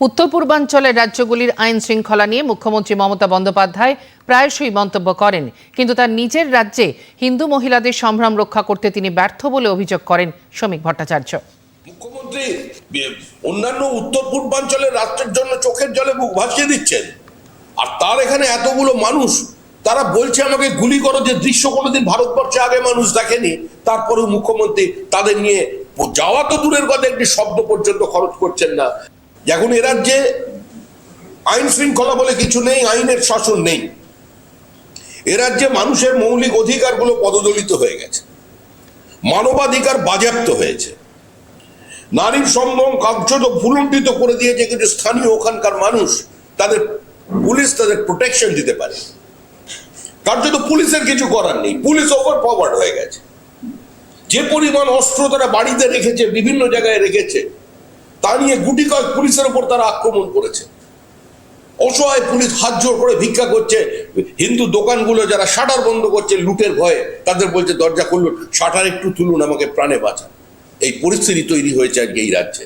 উত্তর পূর্বাঞ্চলের রাজ্যগুলির আইন শৃঙ্খলা নিয়ে মুখ্যমন্ত্রী মমতা বন্দ্যোপাধ্যায় প্রায়শই মন্তব্য করেন। কিন্তু তার নিজের রাজ্যে হিন্দু মহিলাদের সম্ভ্রম রক্ষা করতে তিনি ব্যর্থ বলে অভিযোগ করেন শ্রমিক ভট্টাচার্য। মুখ্যমন্ত্রী অন্যান্য উত্তর পূর্বাঞ্চলের রাষ্ট্রের জন্য চোখের জলে বুক ভাসিয়ে দিচ্ছেন। আর তার এখানে এতগুলো মানুষ, তারা বলছে আমাকে গুলি করো যে দৃশ্য কোনোদিন ভারতবর্ষে আগে মানুষ দেখেনি। তারপরেও মুখ্যমন্ত্রী তাদের নিয়ে যাওয়া তো দূরের কথা, একটি শব্দ পর্যন্ত খরচ করছেন না। এখন এ রাজ্যে আইন শৃঙ্খলা বলে কিছু নেই, আইনের শাসন নেই। এ রাজ্যে মানুষের মৌলিক অধিকারগুলো পদদলিত হয়ে গেছে। মানবাধিকার বাজেয়াপ্ত হয়েছে। নারীর সম্ভ্রম কার্যত ভুলুণ্ঠিত করে দিয়েছে কিন্তু স্থানীয় ওখানকার মানুষ তাদের পুলিশ তাদের প্রোটেকশন দিতে পারে। কার্যত পুলিশের কিছু করার নেই, পুলিশ ওভার পাওয়ার্ড হয়ে গেছে। যে পরিমাণ অস্ত্র তারা বাড়িতে রেখেছে, বিভিন্ন জায়গায় রেখেছে তা নিয়ে গুটি কয়েক পুলিশের উপর তারা আক্রমণ করেছে। অসহায় পুলিশ হাত জোর করে ভিক্ষা করছে। হিন্দু দোকানগুলো যারা শাটার বন্ধ করছে লুটের ভয়ে, তাদের বলছে, দরজা খুলুন, শাটার একটু তুলুন, আমাকে প্রাণে বাঁচান। এই পরিস্থিতি তৈরি হয়েছে আজকে এই রাজ্যে।